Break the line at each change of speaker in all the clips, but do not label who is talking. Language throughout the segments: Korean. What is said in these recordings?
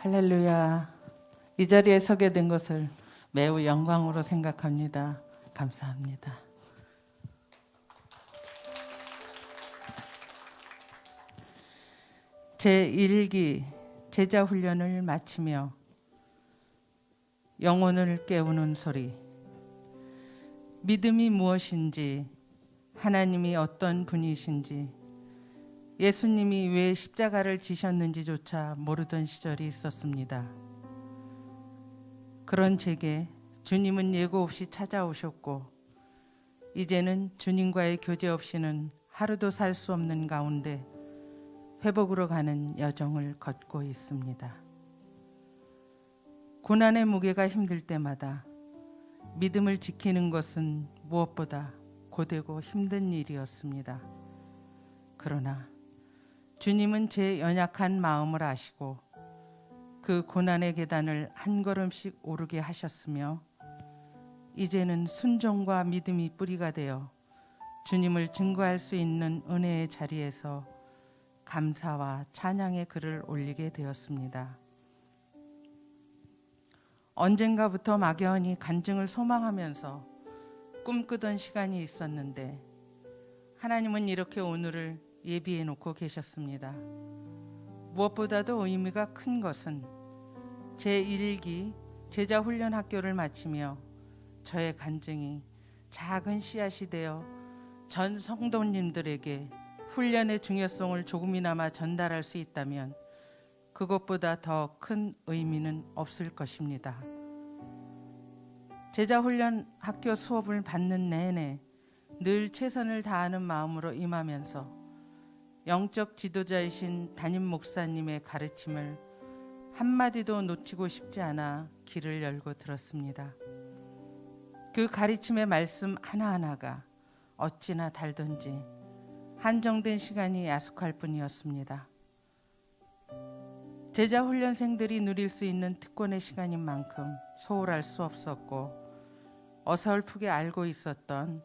할렐루야. 이 자리에 서게 된 것을 매우 영광으로 생각합니다. 감사합니다. 제 1기 제자 훈련을 마치며 영혼을 깨우는 소리. 믿음이 무엇인지, 하나님이 어떤 분이신지, 예수님이 왜 십자가를 지셨는지조차 모르던 시절이 있었습니다. 그런 제게 주님은 예고 없이 찾아오셨고, 이제는 주님과의 교제 없이는 하루도 살 수 없는 가운데 회복으로 가는 여정을 걷고 있습니다. 고난의 무게가 힘들 때마다 믿음을 지키는 것은 무엇보다 고되고 힘든 일이었습니다. 그러나 주님은 제 연약한 마음을 아시고 그 고난의 계단을 한 걸음씩 오르게 하셨으며 이제는 순종과 믿음이 뿌리가 되어 주님을 증거할 수 있는 은혜의 자리에서 감사와 찬양의 글을 올리게 되었습니다. 언젠가부터 막연히 간증을 소망하면서 꿈꾸던 시간이 있었는데 하나님은 이렇게 오늘을 예비해 놓고 계셨습니다. 무엇보다도 의미가 큰 것은 제 1기 제자 훈련 학교를 마치며 저의 간증이 작은 씨앗이 되어 전 성도님들에게 훈련의 중요성을 조금이나마 전달할 수 있다면 그것보다 더 큰 의미는 없을 것입니다. 제자 훈련 학교 수업을 받는 내내 늘 최선을 다하는 마음으로 임하면서 영적 지도자이신 담임 목사님의 가르침을 한마디도 놓치고 싶지 않아 귀를 열고 들었습니다. 그 가르침의 말씀 하나하나가 어찌나 달던지 한정된 시간이 야속할 뿐이었습니다. 제자 훈련생들이 누릴 수 있는 특권의 시간인 만큼 소홀할 수 없었고 어설프게 알고 있었던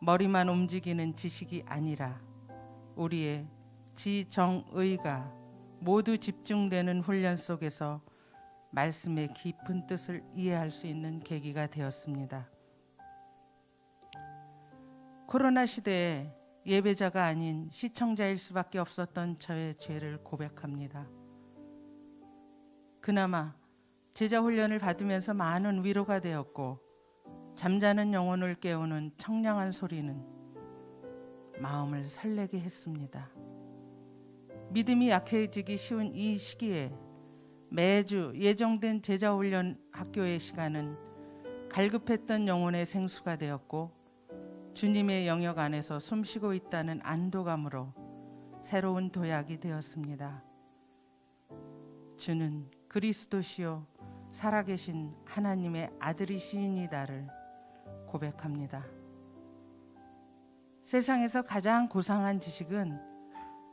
머리만 움직이는 지식이 아니라 우리의 지정의가 모두 집중되는 훈련 속에서 말씀의 깊은 뜻을 이해할 수 있는 계기가 되었습니다. 코로나 시대에 예배자가 아닌 시청자일 수밖에 없었던 저의 죄를 고백합니다. 그나마 제자 훈련을 받으면서 많은 위로가 되었고 잠자는 영혼을 깨우는 청량한 소리는 마음을 설레게 했습니다. 믿음이 약해지기 쉬운 이 시기에 매주 예정된 제자 훈련 학교의 시간은 갈급했던 영혼의 생수가 되었고 주님의 영역 안에서 숨쉬고 있다는 안도감으로 새로운 도약이 되었습니다. 주는 그리스도시요 살아계신 하나님의 아들이시니다를 고백합니다. 세상에서 가장 고상한 지식은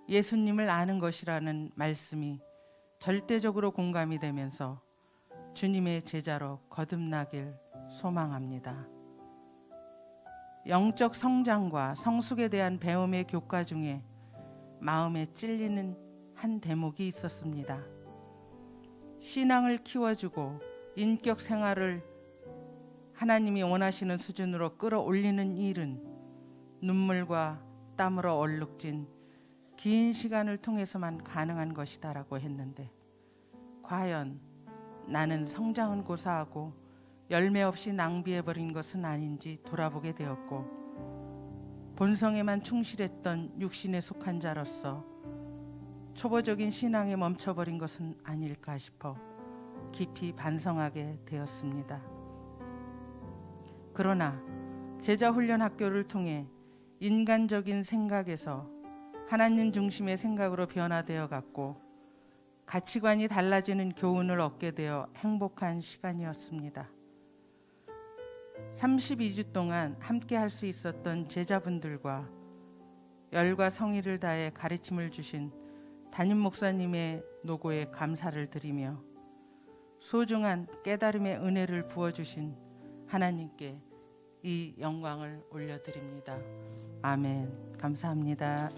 예수님을 아는 것이라는 말씀이 절대적으로 공감이 되면서 주님의 제자로 거듭나길 소망합니다. 영적 성장과 성숙에 대한 배움의 교과 중에 마음에 찔리는 한 대목이 있었습니다. 신앙을 키워주고 인격 생활을 하나님이 원하시는 수준으로 끌어올리는 일은 눈물과 땀으로 얼룩진 긴 시간을 통해서만 가능한 것이다라고 했는데 과연 나는 성장은 고사하고 열매 없이 낭비해 버린 것은 아닌지 돌아보게 되었고 본성에만 충실했던 육신에 속한 자로서 초보적인 신앙에 멈춰버린 것은 아닐까 싶어 깊이 반성하게 되었습니다. 그러나 제자 훈련 학교를 통해 인간적인 생각에서 하나님 중심의 생각으로 변화되어 갔고 가치관이 달라지는 교훈을 얻게 되어 행복한 시간이었습니다. 32주 동안 함께 할 수 있었던 제자분들과 열과 성의를 다해 가르침을 주신 담임 목사님의 노고에 감사를 드리며 소중한 깨달음의 은혜를 부어 주신 하나님께 이 영광을 올려드립니다. 아멘. 감사합니다.